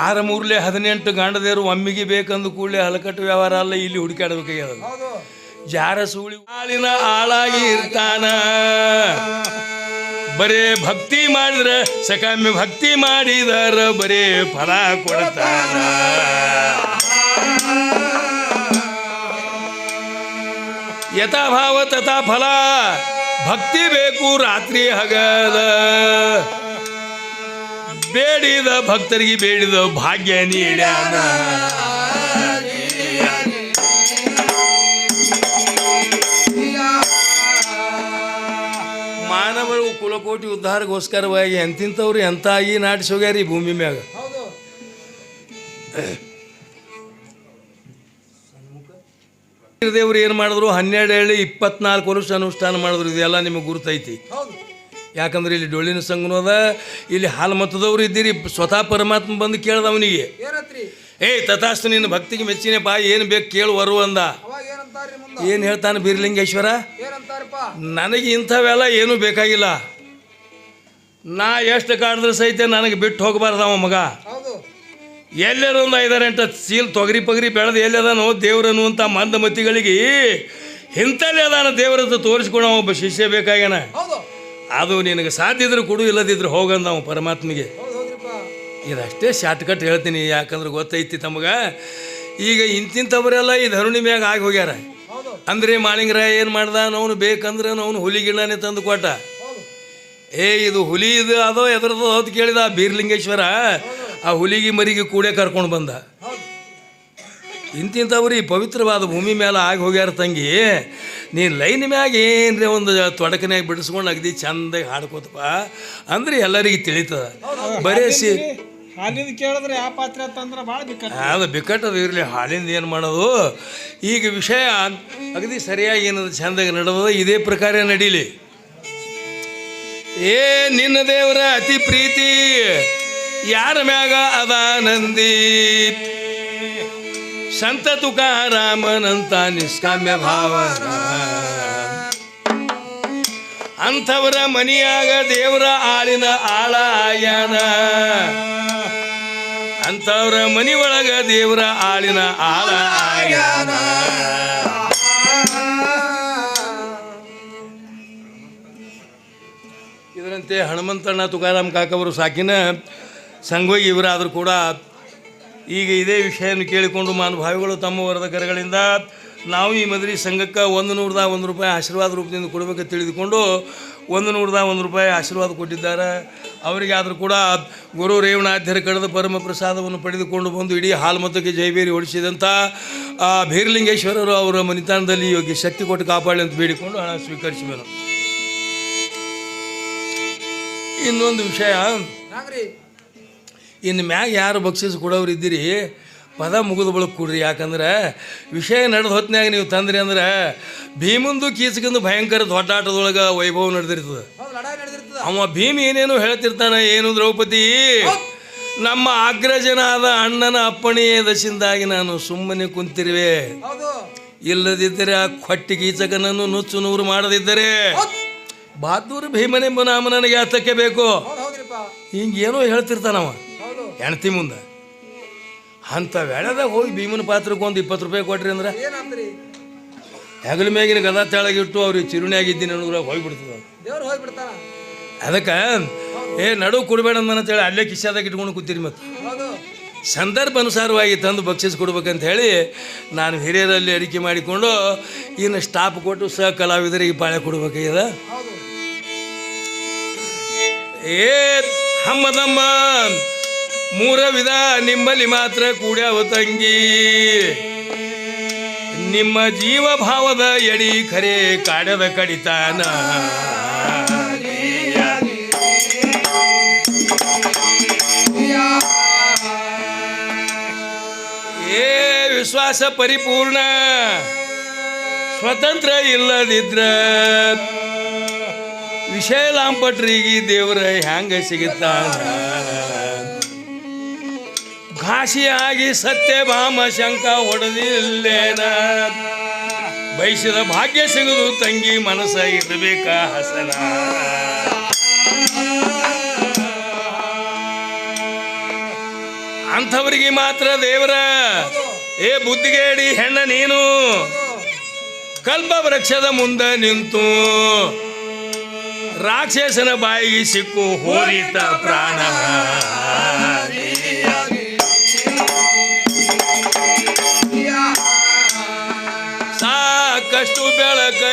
ಆರ ಮೂರ್ಲೆ ಹದಿನೆಂಟು ಗಂಡದೇರು ಒಮ್ಮಿಗೆ ಬೇಕಂದು ಕೂಡಲೇ ಹಲಕಟ್ಟು ವ್ಯವಹಾರ ಅಲ್ಲ ಇಲ್ಲಿ ಹುಡುಕಾಡ್ಬೇಕಾಗ್ಯದ ಜಾರ ಸೂಳಿ ಹಾಲಿನ ಆಳಾಗಿ ಇರ್ತಾನ. ಬರೇ ಭಕ್ತಿ ಮಾಡಿದ್ರ ಸಕಮ್ಮಿ ಭಕ್ತಿ ಮಾಡಿದರ ಬರೇ ಫಲ ಕೊಡ್ತಾನ. ಯಥಾಭಾವ ತಥಾ ಫಲ ಭಕ್ತಿ ಬೇಕು ರಾತ್ರಿ ಹಗಲ ಬೇಡಿದ ಭಕ್ತರಿಗೆ ಬೇಡಿದ ಭಾಗ್ಯ ನೀಡ್ಯಾನ. ಮಾನವರು ಕುಲಕೋಟಿ ಉದ್ಧಾರಗೋಸ್ಕರವಾಗಿ ಎಂತಿಂಥವ್ರು ಎಂತ ಆಗಿ ನಾಟಿಸಿ ಹೋಗ್ಯಾರ ಈ ಭೂಮಿ ಮ್ಯಾಗ? ಹೌದು ದೇವ್ರು ಏನು ಮಾಡಿದ್ರು? ಹನ್ನೆರಡು ಹೇಳಿ ಇಪ್ಪತ್ನಾಲ್ಕು ವರ್ಷ ಅನುಷ್ಠಾನ ಮಾಡಿದ್ರು. ಇದೆಲ್ಲ ನಿಮಗೆ ಗುರುತೈತಿ. ಹೌದು. ಯಾಕಂದ್ರೆ ಇಲ್ಲಿ ಡೊಳ್ಳಿನ ಸಂಘನೂ ಅದ ಇಲ್ಲಿ ಹಾಲು ಮತದವ್ರು ಇದ್ದೀರಿ ಸ್ವತಃ ಪರಮಾತ್ಮ ಬಂದು ಕೇಳ್ದ ಅವನಿಗೆ ಏಯ್ ತಥಾಸ್ತು ನಿನ್ನ ಭಕ್ತಿಗೆ ಮೆಚ್ಚಿನ ಬಾ ಏನು ಬೇಕು ಕೇಳು ವರು ಅಂದ. ಏನು ಹೇಳ್ತಾನೆ ಬೀರ್ಲಿಂಗೇಶ್ವರ? ನನಗೆ ಇಂಥವೆಲ್ಲ ಏನೂ ಬೇಕಾಗಿಲ್ಲ. ನಾ ಎಷ್ಟು ಕಾಡಿದ್ರೆ ಸಹಿತ ನನಗೆ ಬಿಟ್ಟು ಹೋಗಬಾರ್ದು ಅವ ಮಗ. ಎಲ್ಲರ ಒಂದು ಐದಾರು ಎಂಟು ಸೀಲ್ ತೊಗರಿ ಪಗರಿ ಬೆಳೆದು ಎಲ್ಲದಾನೋ ದೇವ್ರನು ಅಂತ ಮಂದಮತಿಗಳಿಗೆ ಇಂಥಲ್ಲೇ ಅದಾನ ದೇವರದ್ದು ತೋರಿಸ್ಕೊಂಡು ಒಬ್ಬ ಶಿಷ್ಯ ಬೇಕಾಗ್ಯಾನ. ಅದು ನಿನಗೆ ಸಾಧ್ಯ ಇದ್ರೆ ಕೊಡು ಇಲ್ಲದಿದ್ರೆ ಹೋಗಂದ ನಾವು ಪರಮಾತ್ಮಿಗೆ. ಇದಷ್ಟೇ ಶಾರ್ಟ್ಕಟ್ ಹೇಳ್ತೀನಿ ಯಾಕಂದ್ರೆ ಗೊತ್ತೈತಿ ತಮಗೆ. ಈಗ ಇಂತಿಂಥವರೆಲ್ಲ ಈ ಧರುಣಿ ಮ್ಯಾಗ ಆಗಿ ಹೋಗ್ಯಾರ. ಅಂದ್ರೆ ಮಾಳಿಂಗರಾಯ ಏನು ಮಾಡ್ದ ಅವನು ಬೇಕಂದ್ರೆ ಅವನು ಹುಲಿ ಗಿಣ್ಣನೆ ತಂದು ಕೊಟ್ಟ. ಏ ಇದು ಹುಲಿ ಇದು ಅದೋ ಎದ್ರದೋ ಹೊತ್ತು ಕೇಳಿದ ಆ ಬೀರ್ಲಿಂಗೇಶ್ವರ. ಆ ಹುಲಿಗೆ ಮರಿಗೆ ಕೂಡೆ ಕರ್ಕೊಂಡು ಬಂದ. ಇಂತಿಂಥವ್ರು ಪವಿತ್ರವಾದ ಭೂಮಿ ಮೇಲೆ ಆಗಿ ಹೋಗ್ಯಾರ ತಂಗಿ ನೀ ಲೈನ್ ಮ್ಯಾಗ ಏನ್ರಿ ಒಂದು ತೊಡಕನ್ಯಾಗ ಬಿಡಿಸ್ಕೊಂಡು ಅಗದಿ ಚಂದಾಗಿ ಹಾಡ್ಕೋತಪ್ಪ. ಅಂದ್ರೆ ಎಲ್ಲರಿಗೆ ತಿಳಿತದ. ಬರೇಸಿ ಹಾಲಿಂದ ಕೇಳಿದ್ರೆ ಯಾವ ಪಾತ್ರೆ ಅಂತಂದ್ರೆ ಭಾಳ ಅದು ಬಿಕ್ಕಟ್ಟದು ಇರಲಿ ಹಾಲಿಂದ ಏನು ಮಾಡೋದು? ಈಗ ವಿಷಯ ಅಗದಿ ಸರಿಯಾಗಿ ಏನದು ಚಂದಾಗಿ ನಡೆದ ಇದೇ ಪ್ರಕಾರ ನಡೀಲಿ. ಏ ನಿನ್ನ ದೇವರ ಅತಿ ಪ್ರೀತಿ ಯಾರ ಮ್ಯಾಗ ಅದಾನಂದಿ ಸಂತ ತುಕಾರಾಮನಂತ ನಿಷ್ಕಾಮ್ಯ ಭಾವ ಅಂಥವರ ಮನಿಯಾಗ ದೇವರ ಆಳಿನ ಆಳ ಆಗ್ಯಾನ ಅಂಥವ್ರ ಮನಿ ಒಳಗ ದೇವರ ಆಳಿನ ಆಳ ಆಗ್ಯಾನ ಇದರಂತೆ ಹನುಮಂತಣ್ಣ ತುಕಾರಾಮ್ ಕಾಕವರು ಸಾಕಿನ ಸಂಗೋಗಿ ಇವರಾದರೂ ಕೂಡ ಈಗ ಇದೇ ವಿಷಯವನ್ನು ಕೇಳಿಕೊಂಡು ಮಾನುಭಾವಿಗಳು ತಮ್ಮ ವರದ ಕರೆಗಳಿಂದ ನಾವು ಈ ಮದುವೆ ಸಂಘಕ್ಕೆ ಒಂದು ನೂರದ ಒಂದು ರೂಪಾಯಿ ಆಶೀರ್ವಾದ ರೂಪದಿಂದ ಕೊಡಬೇಕು ತಿಳಿದುಕೊಂಡು ಒಂದು ನೂರದ ಒಂದು ರೂಪಾಯಿ ಆಶೀರ್ವಾದ ಕೊಟ್ಟಿದ್ದಾರೆ. ಅವರಿಗೆ ಆದರೂ ಕೂಡ ಗುರು ರೇವಣಾಧ್ಯರ ಕಡೆದ ಪರಮ ಪ್ರಸಾದವನ್ನು ಪಡೆದುಕೊಂಡು ಬಂದು ಇಡೀ ಹಾಲ್ಮತಕ್ಕೆ ಜೈಬೇರಿ ಹೊಡಿಸಿದಂಥ ಆ, ಭೀರಲಿಂಗೇಶ್ವರರು ಅವರ ಮನಿತಾನದಲ್ಲಿ ಯೋಗ್ಯ ಶಕ್ತಿ ಕೊಟ್ಟು ಕಾಪಾಡಲಿ ಅಂತ ಬೇಡಿಕೊಂಡು ಹಣ ಸ್ವೀಕರಿಸಿದರು. ಇನ್ನೊಂದು ವಿಷಯ. ಇನ್ನು ಮ್ಯಾಗ ಯಾರು ಬಕ್ಷಿಸ್ ಕೊಡೋರು ಇದ್ದೀರಿ? ಪದ ಮುಗಿದು ಬಳಕ ಕೊಡ್ರಿ. ಯಾಕಂದ್ರೆ ವಿಷಯ ನಡೆದ ಹೊತ್ತಿನಾಗ ನೀವು ತಂದ್ರಿ ಅಂದ್ರೆ ಭೀಮಂದು ಕೀಚಕಂದು ಭಯಂಕರ ದೊಡ್ಡಾಟದೊಳಗೆ ವೈಭವ ನಡೆದಿರ್ತದೆ. ಅವ ಭೀಮ್ ಏನೇನು ಹೇಳ್ತಿರ್ತಾನೆ ಏನು ದ್ರೌಪದಿ? ನಮ್ಮ ಅಗ್ರಜನಾದ ಅಣ್ಣನ ಅಪ್ಪಣೆಯ ದಶಿಂದಾಗಿ ನಾನು ಸುಮ್ಮನೆ ಕುಂತಿರುವೆ. ಇಲ್ಲದಿದ್ದರೆ ಆ ಕೊಟ್ಟಿ ಕೀಚಕನನ್ನು ನುಚ್ಚು ನೂರು ಮಾಡದಿದ್ದರೆ ಬಹಾದೂರ್ ಭೀಮನೆಂಬ ನಾಮ ನನಗೆ ಹತ್ತಕ್ಕೆ ಬೇಕು. ಹಿಂಗೇನೋ ಹೇಳ್ತಿರ್ತಾನವ. ಹೆಣ್ತಿ ಮುಂದೆ. ಅಂಥ ವೇಳೆದಾಗ ಹೋಗಿ ಭೀಮನ ಪಾತ್ರಕ್ಕೆ ಒಂದು ಇಪ್ಪತ್ತು ರೂಪಾಯಿ ಕೊಟ್ರಿ ಅಂದ್ರೆ? ಹೆಗಲ ಮೇಗಿನ ಗದ ತೆಳಗಿಟ್ಟು ಅವ್ರಿಗೆ ಚಿರುಣಿಯಾಗಿದ್ದೀನಿ ಅನ್ನೋದ್ರ ಹೋಗ್ಬಿಡ್ತದ ದೇವ್ರು ಅದಕ್ಕೆ ಏ ನಡು ಕೊಡಬೇಡ ಅಂತೇಳಿ ಅಲ್ಲೇ ಕಿಶಾದಾಗ ಇಟ್ಕೊಂಡು ಕೂತೀರಿ ಮತ್ತು ಸಂದರ್ಭ ಅನುಸಾರವಾಗಿ ತಂದು ಬಕ್ಷಿಸ್ ಕೊಡ್ಬೇಕಂತ ಹೇಳಿ ನಾನು ಹಿರಿಯರಲ್ಲಿ ಅಡಿಕೆ ಮಾಡಿಕೊಂಡು ಇನ್ನು ಸ್ಟಾಪ್ ಕೊಟ್ಟು ಸಹ ಕಲಾವಿದರಿಗೆ ಪಾಳೆ ಕೊಡ್ಬೇಕಾಗ್ಯದ? ಹೌದು. ಏ ಹಮ್ಮದಮ್ಮ. ಮೂರ ವಿಧ ನಿಮ್ಮಲ್ಲಿ ಮಾತ್ರ ಕೂಡ್ಯಾವ ತಂಗಿ. ನಿಮ್ಮ ಜೀವ ಭಾವದ ಎಡಿ ಖರೆ ಕಾಡದ ಕಡಿತಾನ. ಏ ವಿಶ್ವಾಸ ಪರಿಪೂರ್ಣ, ಸ್ವತಂತ್ರ ಇಲ್ಲದಿದ್ರ ವಿಷಯ ಲಾಂಪಟ್ರಿಗೆ ದೇವರ ಹ್ಯಾಂಗ ಸಿಗುತ್ತಾನ? ಘಾಸಿಯಾಗಿ ಸತ್ಯಭಾಮ ಶಂಕ ಹೊಡೆದಿಲ್ಲೇನ? ಬಯಸಿದ ಭಾಗ್ಯ ಸಿಗುದು ತಂಗಿ ಮನಸ್ಸ ಇರಬೇಕ ಹಸನ? ಅಂಥವರಿಗೆ ಮಾತ್ರ ದೇವರ, ಏ ಬುದ್ಧಿಗೇಡಿ ಹೆಣ್ಣ ನೀನು ಕಲ್ಪ ವೃಕ್ಷದ ಮುಂದೆ ನಿಂತು, ರಾಕ್ಷಸನ ಬಾಯಿಗೆ ಸಿಕ್ಕು ಹೋರಿತ ಪ್ರಾಣ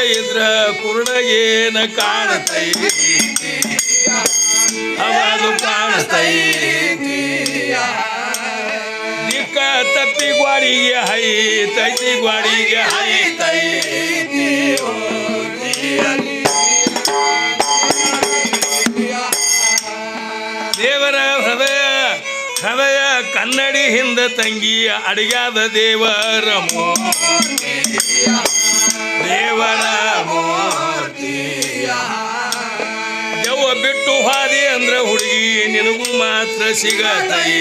ಇದ್ರ ಕುರುಡಗೇನ ಕಾಣತೈತಿ. ಅವನು ಕಾಣತೈತಿ. ದಿಕ್ಕ ತಪ್ಪಿ ಗ್ವಾಡಿಗೆ ಹೈತೈತಿ ಗ್ವಾಡಿಗೆ ಹೈತೈತಿ. ದೇವರ ಹೃದಯ ಹೃದಯ ಕನ್ನಡಿ ಹಿಂದ ತಂಗಿ ಅಡಿಗಾದ ದೇವರ ಮೂರ್ತಿ. ದೇವರ ಮೂರ್ತಿಯ ದೆವ್ವ ಬಿಟ್ಟು ಹಾದಿ ಅಂದ್ರ ಹುಡುಗಿ, ನಿನಗೂ ಮಾತ್ರ ಸಿಗತೈ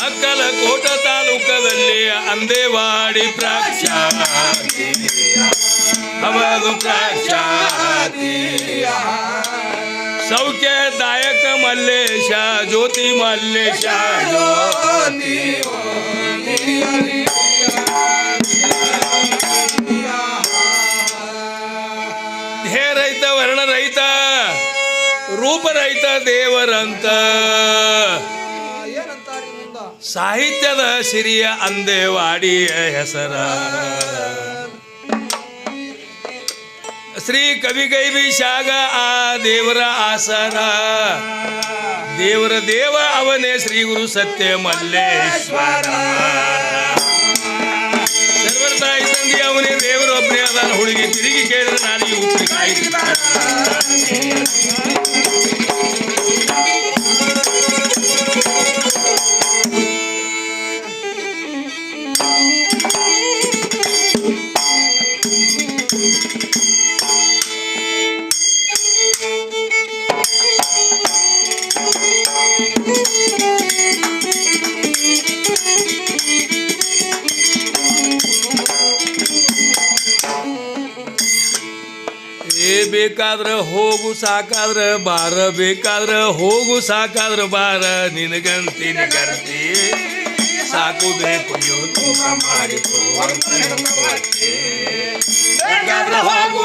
ಅಕ್ಕಲ ಕೋಟ ತಾಲೂಕದಲ್ಲಿ ಅಂದೇವಾಡಿ ಪ್ರಾಕ್ಷಾತಿ ಅವರು ಪ್ರಾಕ್ಷಾತಿ ಸೌಖ್ಯದಾಯಕ ಮಲ್ಲೇಶ ಜ್ಯೋತಿ ಮಲ್ಲೇಶ. ಹೇ ರೈತ ವರ್ಣ ರೈತ ರೂಪ ರೈತ ದೇವರಂತ. ಸಾಹಿತ್ಯದ ಸಿರಿಯ ಅಂದೇವಾಡಿಯ ಹೆಸರ. ಶ್ರೀ ಕವಿಗೈವಿ ಶಾಗ ಆ ದೇವರ ಆಸರ ದೇವರ ದೇವ ಅವನೇ ಶ್ರೀ ಗುರು ಸತ್ಯ ಮಲ್ಲೇಶ್ವರ ತಾಯಿ ಅವನೇ ದೇವರು, ಒಬ್ಬನೇ ಅದಾನ ಹುಡುಗಿ. ತಿರುಗಿ ಕೇಳಿದ್ರೆ ನಾಲಿಗೆ ಉಪ್ಪಿನಕಾಯಿ ಬೇಕಾದ್ರ ಹೋಗು ಸಾಕಾದ್ರ ಬಾರ ಬೇಕಾದ್ರ ಹೋಗು ಸಾಕಾದ್ರ ಬಾರ. ನಿನಗಂತೀನಿ ಕರ್ತಿ ಸಾಕು ಬೇಕು ಇವು ತೂಕ ಮಾಡಿಕೋ ಬೇಕಾದ್ರ ಹೋಗು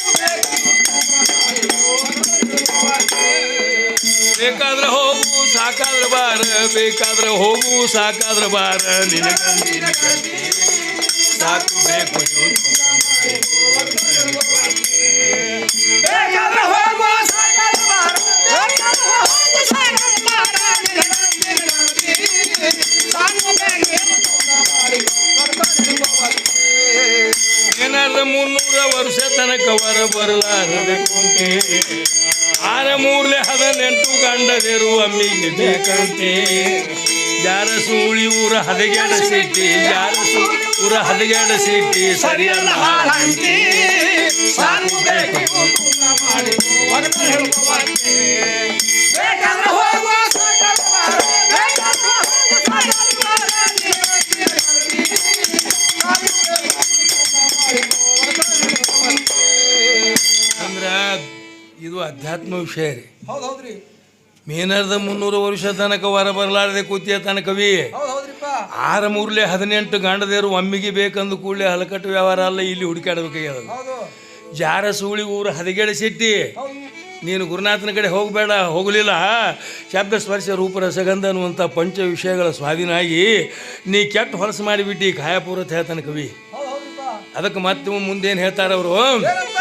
ಬೇಕಾದ್ರ ಸಾಕಾದ್ರ ಬಾರ ಬೇಕಾದ್ರ ಹೋಗು ಸಾಕಾದ್ರ ಬಾರ ನಿನಗಂತೀನಿ ಕರ್ತಿ ಸಾಕು, ಬೇಕು ಇವು ತೂಕ ಏನಾರ ಮುನ್ನೂರ ವರ್ಷ ತನಕ ವರ ಬರಲಾರದೆ ಕುಂತೆ ಆರ ಮೂರ್ಲೆ ಹದಿನೆಂಟು ಗಂಡದಿರು ಅಮ್ಮಿಗೆ ಬೇಕಂತೆ. ಯಾರ ಸೂಳಿ ಊರ ಹದಗೆಡ ಸಿಟ್ಟಿ, ಯಾರ ಊರ ಹದಗೆಡ ಸಿಟ್ಟಿ, ಸರಿಯಲ್ಲ ಅಂದ್ರ ಇದು ಅಧ್ಯಾತ್ಮ ವಿಷಯ ರೀ. ಹೌದೌದ್ರಿ ಹೌದ್ರಿ. ಮೇನರ್ದ ಮುನ್ನೂರು ವರ್ಷ ತನಕ ವರ ಬರಲಾರದೆ ಕೂತಿಯ ತನ ಕವಿ ಹೌದ್ ಆರ ಮೂರ್ಲೆ ಹದಿನೆಂಟು ಗಂಡದೇರು ಒಮ್ಮಿಗೆ ಬೇಕಂದು ಕೂಡಲೇ ಹಲಕಟ್ಟು ವ್ಯವಹಾರ ಅಲ್ಲ ಇಲ್ಲಿ ಹುಡುಕಾಡ್ಬೇಕಾಗ್ಯದ ಹೌದು. ಜಾರ ಸೂಳಿ ಊರು ಹದಗೆಡ ಸಿಟ್ಟಿ. ಹೌದು. ನೀನು ಗುರುನಾಥನ ಕಡೆ ಹೋಗಬೇಡ ಹೋಗಲಿಲ್ಲ. ಶಬ್ದ ಸ್ಪರ್ಶ ರೂಪರಸಗಂಧ ಅನ್ನುವಂಥ ಪಂಚ ವಿಷಯಗಳ ಸ್ವಾಧೀನ ಆಗಿ ನೀ ಕೆಟ್ಟ ಹೊಲಸು ಮಾಡಿಬಿಟ್ಟು ಕಾಯಪೂರ್ವತ ಹೇಳ್ತಾನೆ ಕವಿ ಹೌದ್ ಅದಕ್ಕೆ ಮತ್ತೆ ಮುಂದೇನು ಹೇಳ್ತಾರವರು? ಏನಂತಾರಪ್ಪ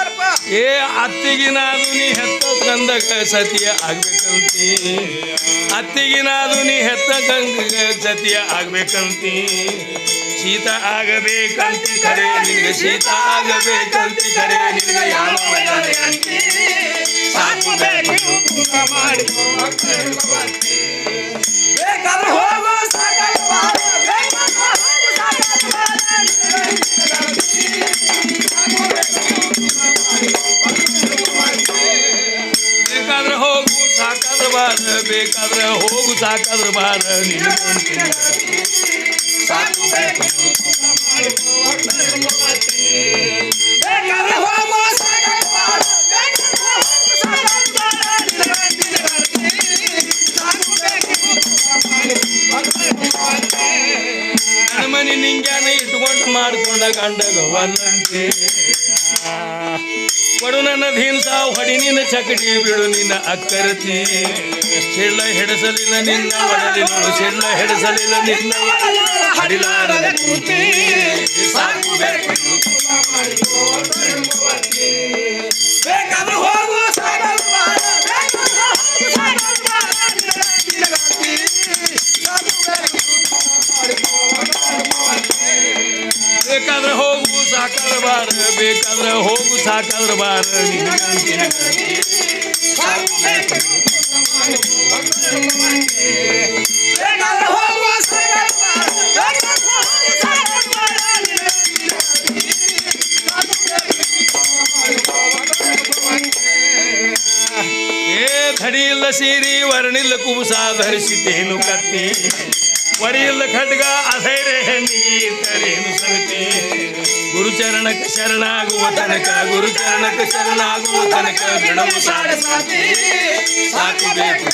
ಏ ಅತ್ತಿಗಿನಾದು ನೀ ಹೆತ್ತ ಕಂದ ಸತಿಯ ಆಗ್ಬೇಕಂತಿ. ಅತ್ತಿಗಿನಾದು ನೀ ಹೆತ್ತ ಗಂಧ ಸತಿಯ ಆಗ್ಬೇಕಂತಿ. ಶೀತ ಆಗಬೇಕಂತಿ, ಕರೆ ನಿನಗೆ ಶೀತ ಆಗಬೇಕಂತಿ, ಕರೆ ನಿನಗೆ ಯಾವ ಮಜಾನೆ ಸಾಕಾದ್ರೆ ಬಾರ ನಿನಗಂತಿ ಸಾಕು ಭೀಮ್ಸ ಹೊಡಿ ನಿನ್ನ ಚಕಡಿ ಬಿಡು ನಿನ್ನ ಅಕ್ಕರತಿ ಸಿಳ್ಳ ಹಿಡಿಸಲಿಲ್ಲ ನಿನ್ನ ಒಡಲಿನಳು ಸಿಳ್ಳ ಹಿಡಿಸಲಿಲ್ಲ ನಿನ್ನ ಹಡಿಲಾರದ ಕೂತಿ ಸಾಕು ಬೇಕು ಬೇಕಾದ್ರೆ ಹೋಗು ಸಾಗರ ಬಾರ, ಬೇಕಾದ್ರೆ ಹೋಗು. ಸಾಗರ ಬಾರ, ನಿನ್ನ ಗತಿ ಸಾಕು ಬೇಕಾದ್ರೆ ಹೋಗು ಸಾಕಾದ್ರ ಬಾರ ಬೇಕಾದ್ರೆ ಹೋಗು ಸಾಕಾದ್ರ ವರಿಯಿಲ್ಲ ಖಡ್ಗ ಅಸೈರೆ ಹೆಣ್ಣಿಗೆ ತರೇನು ಸರತಿ ಗುರುಚರಣಕ್ಕೆ ಶರಣಾಗುವ ತನಕ ಗುರುಚರಣಕ್ಕೆ ಶರಣಾಗುವ ತನಕ ಗಣವು ಸಾಕು ಬೇಕು.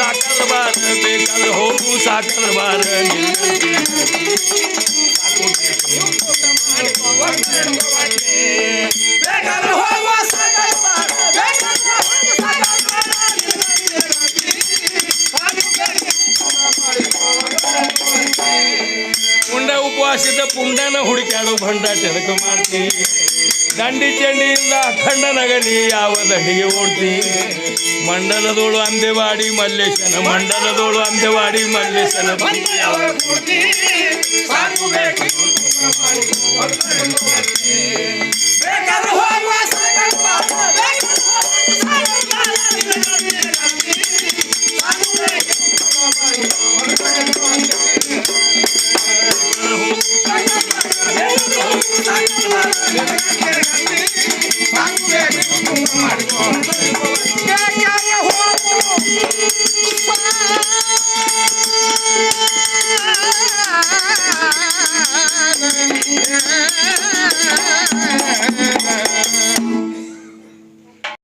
ಹೋಗು ಸಾಕಾದ್ರ ಬಾರ ಬೇಕಾದ್ರೆ ಹೋಗು ಸಾಕಾದ್ರ ಬಾರ ನಿನ್ನ ಗಂಟಿನ ಗತಿ ಸಾಕು ಬೇಕಾದ್ರೆ ಹೋಗುವ ಸಾಗರ ಬಾರ, ಬೇಕಾದ್ರೆ ಹೋಗು ಸಾಗರ ಬಾರ, ನಿನ್ನ ಗತಿ ಪುಂಡ ಉಪವಾಸದ ಪುಂಡನ ಹುಡುಕ್ಯಾಡು ಭಂಡ ಟೆನಕ ಮಾಡ್ತಿ ದಂಡಿ ಚಂಡಿಯಿಂದ ಅಖಂಡ ನಗಲಿ ಯಾವ ದಂಡಿಗೆ ಓಡ್ತಿ? ಮಂಡಲದೋಳು ಅಂದೆವಾಡಿ ಮಲ್ಲೇಶನ ಮಂಡಲದೋಳು ಅಂದೆವಾಡಿ ಮಲ್ಲೇಶನ.